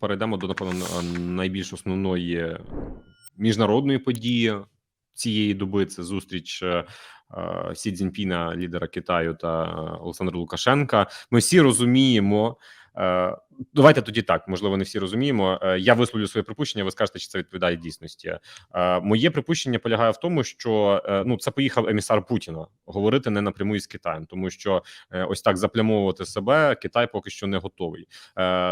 перейдемо до напевно найбільш основної міжнародної події цієї доби. Це зустріч е, е, Сі Цзіньпіна, лідера Китаю та е, Олександра Лукашенка. Ми всі розуміємо. Е, Давайте тоді так, можливо, не всі розуміємо. Е, Я висловлю своє припущення. Ви скажете, чи це відповідає дійсності. Е, Моє припущення полягає в тому, що ну це поїхав емісар Путіна говорити не напряму із Китаєм, тому що ось так заплямовувати себе Китай поки що не готовий.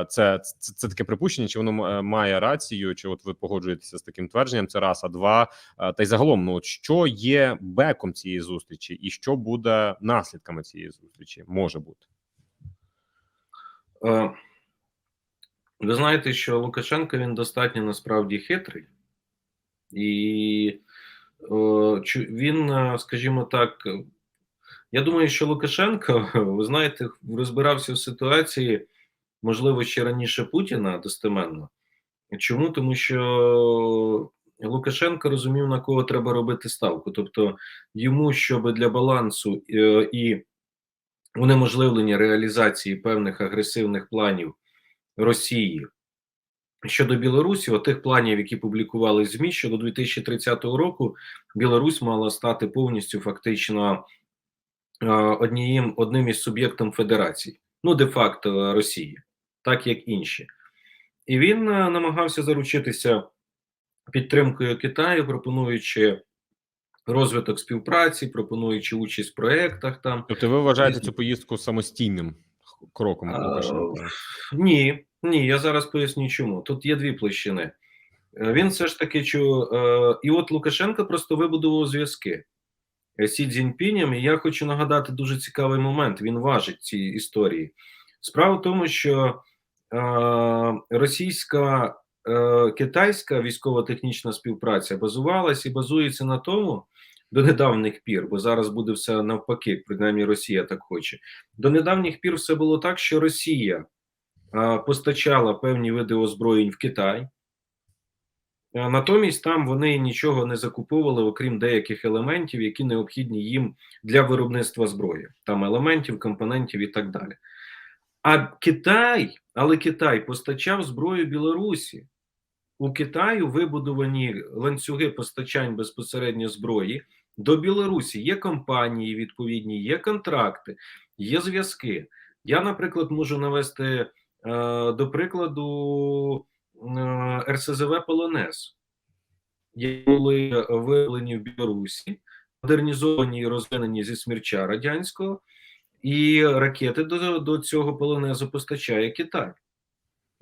Це це, це таке припущення, чи воно має рацію, чи от ви погоджуєтеся з таким твердженням? Це раз, а два та й загалом, ну от що є беком цієї зустрічі, і що буде наслідками цієї зустрічі? Може бути. Е, Ви знаєте, що Лукашенко він достатньо насправді хитрий, і е, він, е, скажімо так, я думаю, що Лукашенко, ви знаєте, розбирався в ситуації, можливо, ще раніше Путіна достеменно. Чому? Тому що Лукашенко розумів, на кого треба робити ставку. Тобто йому, щоб для балансу і унеможливлення реалізації певних агресивних планів Росії щодо Білорусі, отих планів, які публікували ЗМІ, що до 2030 року Білорусь мала стати повністю фактично е, однієм одним із суб'єктом федерації, ну де-факто Росії, так як інші. І він е, намагався заручитися підтримкою Китаю, пропонуючи розвиток співпраці, пропонуючи участь в проєктах там. Тобто, ви вважаєте цю поїздку самостійним кроком А, Ні, ні, я зараз поясню чому. Тут є дві площини. Е, Він все ж таки чу, е, і от Лукашенко просто вибудував зв'язки е, Сі Цзіньпінем, і я хочу нагадати дуже цікавий момент. Він важить ці історії. Справа в тому, що е, російська китайська військово-технічна співпраця базувалась і базується на тому. До недавніх пір, бо зараз буде все навпаки, принаймні Росія так хоче. До недавніх пір все було так, що Росія а, постачала певні види озброєнь в Китай. А, Натомість там вони нічого не закуповували, окрім деяких елементів, які необхідні їм для виробництва зброї, там елементів, компонентів і так далі. А Китай, але Китай постачав зброю Білорусі. У Китаю вибудовані ланцюги постачань безпосередньо зброї до Білорусі. Є компанії відповідні, є контракти, є зв'язки. Я, наприклад, можу навести е, до прикладу е, РСЗВ Полонез, які були виявлені в Білорусі, модернізовані і розвинені зі смірча радянського, і ракети до, до цього полонезу постачає Китай.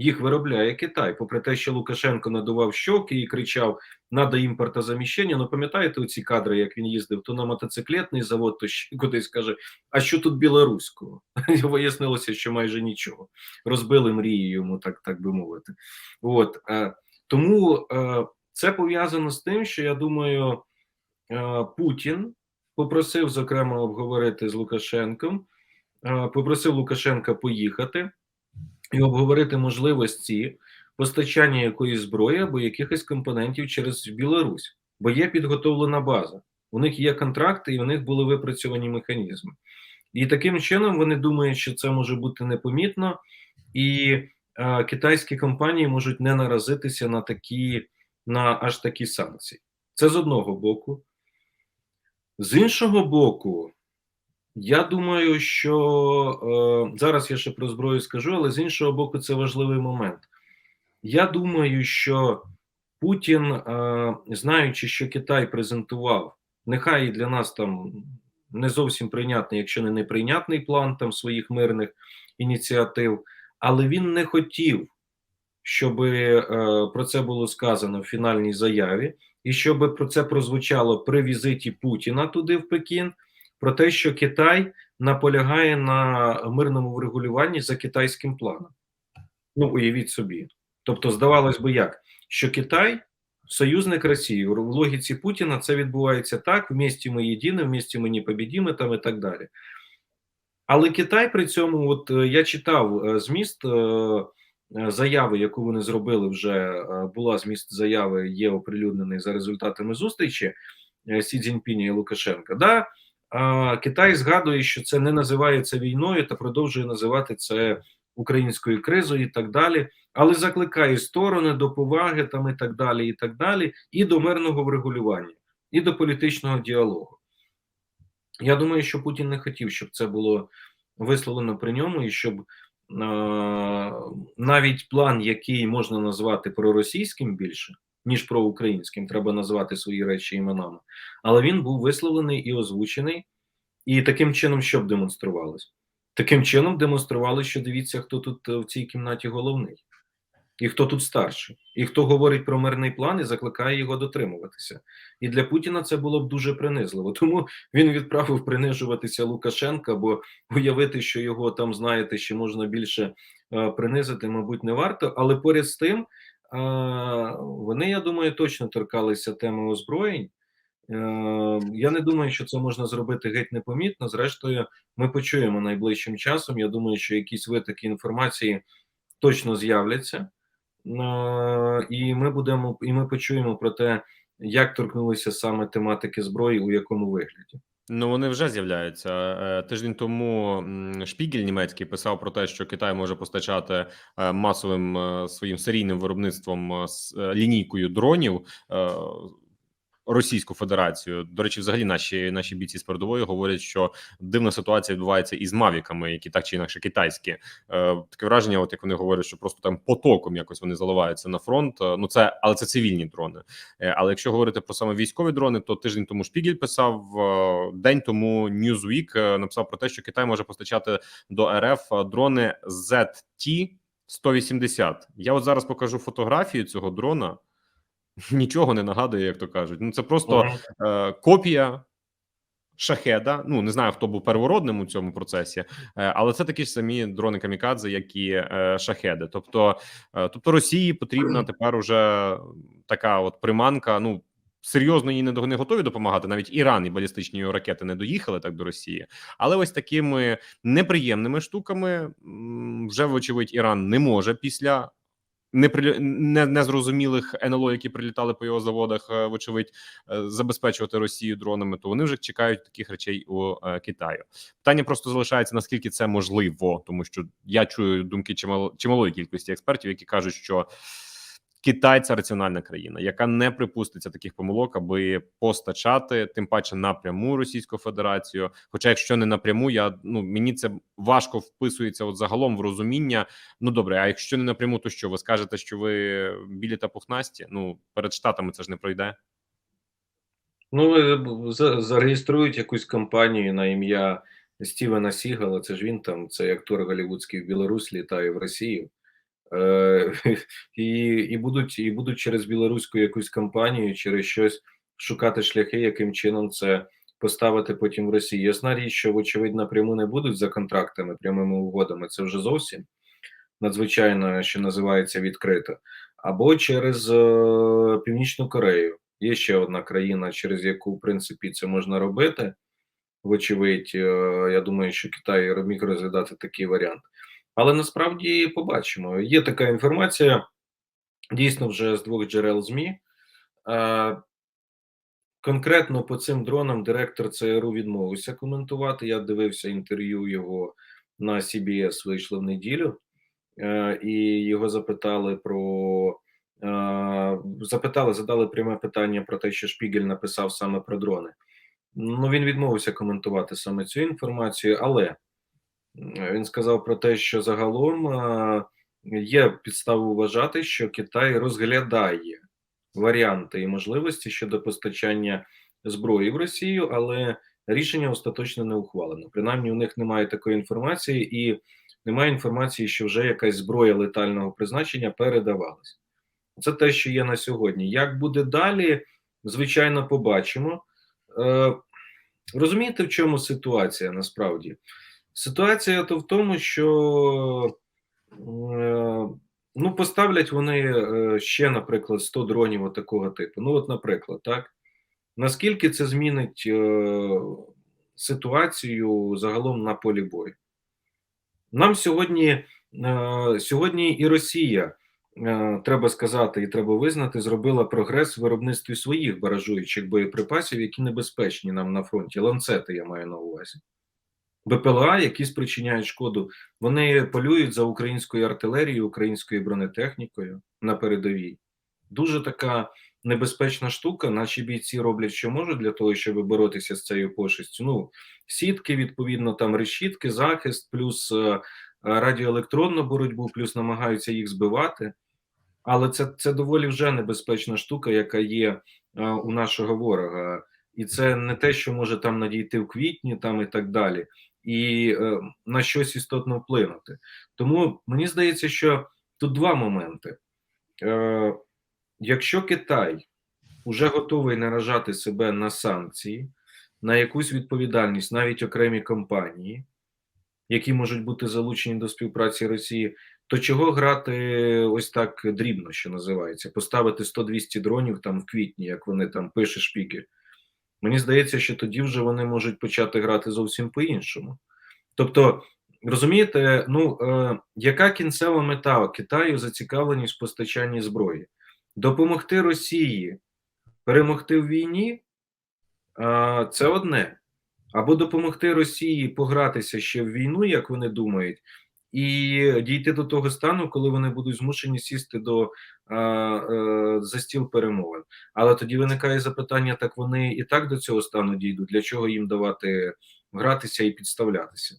Їх виробляє Китай, попри те, що Лукашенко надував щоки і кричав: надо імпортозаміщення. Ну пам'ятаєте оці кадри, як він їздив то на мотоциклетний завод, то ще кудись каже: А що тут білоруського? Вияснилося, що майже нічого. Розбили мрії йому, так так би мовити. От е, тому е, це пов'язано з тим, що я думаю, е, Путін попросив зокрема обговорити з Лукашенком, попросив Лукашенка поїхати і обговорити можливості постачання якоїсь зброї або якихось компонентів через Білорусь, бо є підготовлена база. У них є контракти, і у них були випрацьовані механізми. І таким чином вони думають, що це може бути непомітно, і е, китайські компанії можуть не наразитися на такі на аж такі санкції. Це з одного боку. З іншого боку, я думаю, що е, зараз я ще про зброю скажу, але з іншого боку, це важливий момент. Я думаю, що Путін, е, знаючи, що Китай презентував, нехай і для нас там не зовсім прийнятний, якщо не неприйнятний план там своїх мирних ініціатив, але він не хотів, щоб е, про це було сказано в фінальній заяві, і щоб про це прозвучало при візиті Путіна туди в Пекін про те, що Китай наполягає на мирному врегулюванні за китайським планом. Ну, уявіть собі. Тобто, здавалось би, як що Китай союзник Росії в логіці Путіна це відбувається так: в місті ми єдині, в місті ми не побідіми, там і так далі. Але Китай при цьому, от е, я читав е, зміст е, заяви, яку вони зробили вже була зміст заяви, є оприлюднений за результатами зустрічі Сі Цзіньпіня і Лукашенка. Да, Китай згадує, що це не називається війною та продовжує називати це українською кризою і так далі. але закликає сторони до поваги там і так далі, і так далі, і до мирного врегулювання, і до політичного діалогу. Я думаю, що Путін не хотів, щоб це було висловлено при ньому, і щоб е, навіть план, який можна назвати проросійським більше, ніж проукраїнським, треба назвати свої речі іменами, але він був висловлений і озвучений, і таким чином, що б демонструвалось? Таким чином демонстрували, що дивіться, хто тут е, в цій кімнаті головний, і хто тут старший, і хто говорить про мирний план і закликає його дотримуватися. І для Путіна це було б дуже принизливо. Тому він відправив принижуватися Лукашенка, бо уявити, що його там, знаєте, ще можна більше е, принизити, мабуть, не варто. Але поряд з тим, вони, я думаю, точно торкалися теми озброєнь. Е, Я не думаю, що це можна зробити геть непомітно. Зрештою, ми почуємо найближчим часом. Я думаю, що якісь витоки інформації точно з'являться, Е, і ми будемо і ми почуємо про те, як торкнулися саме тематики зброї, у якому вигляді. Ну, вони вже з'являються. Е, Тиждень тому Шпігель німецький писав про те, що Китай може постачати е, масовим е, своїм серійним виробництвом з е, лінійкою дронів. Російську Федерацію до речі, взагалі наші наші бійці з передової говорять, що дивна ситуація відбувається із мавіками, які так чи інакше китайські. Е, таке враження, от як вони говорять, що просто там потоком якось вони заливаються на фронт. Е, Ну це але це цивільні дрони. Е, Але якщо говорити про саме військові дрони, то тиждень тому Шпігель писав е, день тому Newsweek е, написав про те, що Китай може постачати до РФ е, дрони ZT 180 Я от зараз покажу фотографію цього дрона. Нічого не нагадує, як то кажуть. Ну це просто е, копія шахеда. Ну не знаю, хто був первородним у цьому процесі, е, але це такі ж самі дрони камікадзе, як і е, шахеди. Тобто, е, тобто Росії потрібна тепер уже така от приманка. Ну серйозно їй не не готові допомагати. Навіть Іран і балістичні ракети не доїхали так до Росії. Але ось такими неприємними штуками вже вочевидь Іран не може після. Незрозумілих НЛО, які прилітали по його заводах, е, вочевидь, е, забезпечувати Росію дронами, то вони вже чекають таких речей у е, Китаю. Питання просто залишається наскільки це можливо, тому що я чую думки чимало чималої кількості експертів, які кажуть, що Китай це раціональна країна, яка не припуститься таких помилок, аби постачати тим паче напряму Російську Федерацію. Хоча, якщо не напряму, я ну мені це важко вписується от загалом в розуміння. Ну добре, а якщо не напряму, то що ви скажете, що ви білі та пухнасті? Ну перед штатами це ж не пройде. Ну, е, зареєструють якусь компанію на ім'я Стівена Сігала. Це ж він там, цей актор голівудський в Білорусь літає в Росію. Е, і, і, будуть, і будуть через білоруську якусь компанію, через щось шукати шляхи, яким чином це поставити потім в Росії. Ясна річ, що, вочевидь, напряму не будуть за контрактами, прямими угодами. Це вже зовсім надзвичайно, що називається, відкрито. Або через е, Північну Корею. Є ще одна країна, через яку, в принципі, це можна робити. Вочевидь, е, я думаю, що Китай міг розглядати такий варіант. Але насправді побачимо. Є така інформація, дійсно, вже з двох джерел ЗМІ. Е, Конкретно по цим дронам директор ЦРУ відмовився коментувати. Я дивився інтерв'ю його на CBS вийшло в неділю, е, і його запитали про е, запитали, задали пряме питання про те, що Шпігель написав саме про дрони. Ну він відмовився коментувати саме цю інформацію, але він сказав про те, що загалом е, є підстави вважати, що Китай розглядає варіанти і можливості щодо постачання зброї в Росію, але рішення остаточно не ухвалено. Принаймні, у них немає такої інформації, і немає інформації, що вже якась зброя летального призначення передавалась. Це те, що є на сьогодні. Як буде далі, звичайно, побачимо. Е, розумієте, в чому ситуація насправді? Ситуація то в тому, що е, ну, поставлять вони е, ще, наприклад, 100 дронів от такого типу. Ну, от, наприклад, так. Наскільки це змінить е, ситуацію загалом на полі бою? Нам сьогодні, сьогодні і Росія, треба сказати, і треба визнати, зробила прогрес в виробництві своїх баражуючих боєприпасів, які небезпечні нам на фронті. Ланцети я маю на увазі. БПЛА, які спричиняють шкоду, вони полюють за українською артилерією, українською бронетехнікою на передовій. Дуже така небезпечна штука. Наші бійці роблять, що можуть для того, щоб боротися з цією пошестю. Ну, сітки, відповідно, там решітки, захист, плюс е, радіоелектронну боротьбу, плюс намагаються їх збивати. Але це, це доволі вже небезпечна штука, яка є е, у нашого ворога. І це не те, що може там надійти в квітні, там і так далі, і е, на щось істотно вплинути. Тому мені здається, що тут два моменти. Е, якщо Китай вже готовий наражати себе на санкції, на якусь відповідальність, навіть окремі компанії, які можуть бути залучені до співпраці Росії, то чого грати ось так дрібно, що називається, поставити 100-200 дронів там в квітні, як вони там пише шпігель. Мені здається, що тоді вже вони можуть почати грати зовсім по-іншому. Тобто, розумієте, ну е, яка кінцева мета Китаю зацікавленість в постачанні зброї? Допомогти Росії перемогти в війні е, це одне. Або допомогти Росії погратися ще в війну, як вони думають, і дійти до того стану, коли вони будуть змушені сісти до е, е, за стіл перемовин. Але тоді виникає запитання: так вони і так до цього стану дійдуть. Для чого їм давати гратися і підставлятися?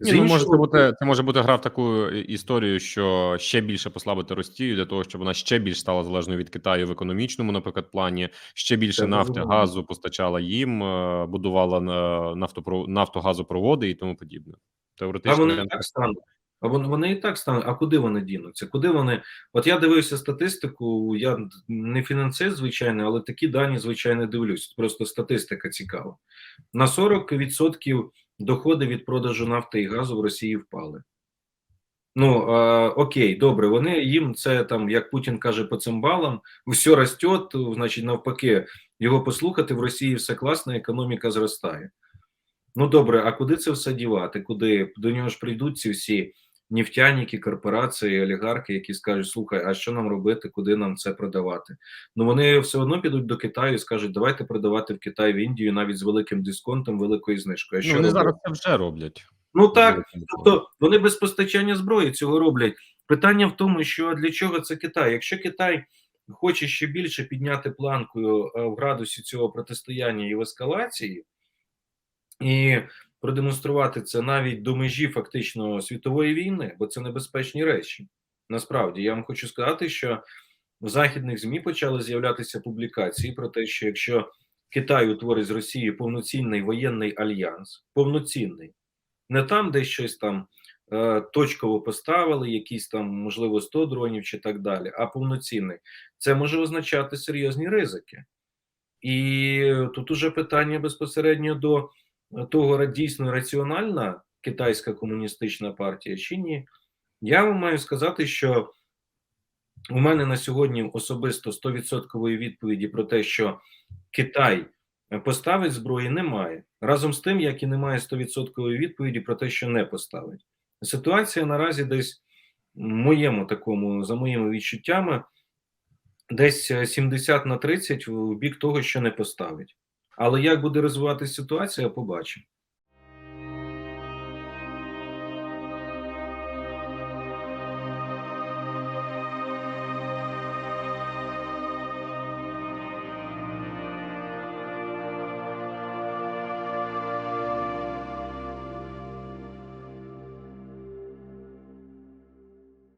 Ні, ну, може бути це може бути гра в таку історію, що ще більше послабити Росію для того, щоб вона ще більш стала залежною від Китаю в економічному, наприклад, плані ще більше Це нафти, газу постачала їм, е, будувала на нафтопро нафтогазопроводи і тому подібне. А Теоретично вони так стануть. Вони, і так стануть. А куди вони дінуться? Куди вони? От я дивився статистику. Я не фінансист, звичайно, але такі дані, звичайно, дивлюсь. Просто статистика цікава. На 40% доходи від продажу нафти і газу в Росії впали. Ну а, окей, добре, вони їм це там, як Путін каже, по цимбалам, все росте, значить, навпаки, його послухати в Росії все класно, економіка зростає. Ну добре, а куди це все дівати? Куди до нього ж прийдуть ці всі нефтяники, корпорації, олігархи, які скажуть: слухай, а що нам робити, куди нам це продавати? Ну вони все одно підуть до Китаю і скажуть, давайте продавати в Китай в Індію навіть з великим дисконтом, великою знижкою. А ну, вони робити? зараз це вже роблять. Ну так, тобто вони без постачання зброї цього роблять. Питання в тому, що для чого це Китай? Якщо Китай хоче ще більше підняти планку е, в градусі цього протистояння і в ескалації, і продемонструвати це навіть до межі фактично світової війни, бо це небезпечні речі. Насправді я вам хочу сказати, що в західних змі почали з'являтися публікації про те, що якщо Китай утворить з Росією повноцінний воєнний альянс, повноцінний, не там, де щось там е, точково поставили, якісь там, можливо, 100 дронів чи так далі, а повноцінний, це може означати серйозні ризики. І тут уже питання безпосередньо до того, дійсно раціональна китайська комуністична партія чи ні. Я вам маю сказати, що у мене на сьогодні особисто 100% відповіді про те, що Китай поставить зброї, немає. Разом з тим, як і немає 100% відповіді про те, що не поставить. Ситуація наразі десь моєму такому, за моїми відчуттями, десь е, 70 на 30 в бік того, що не поставить. Але як буде розвиватися ситуація, побачимо.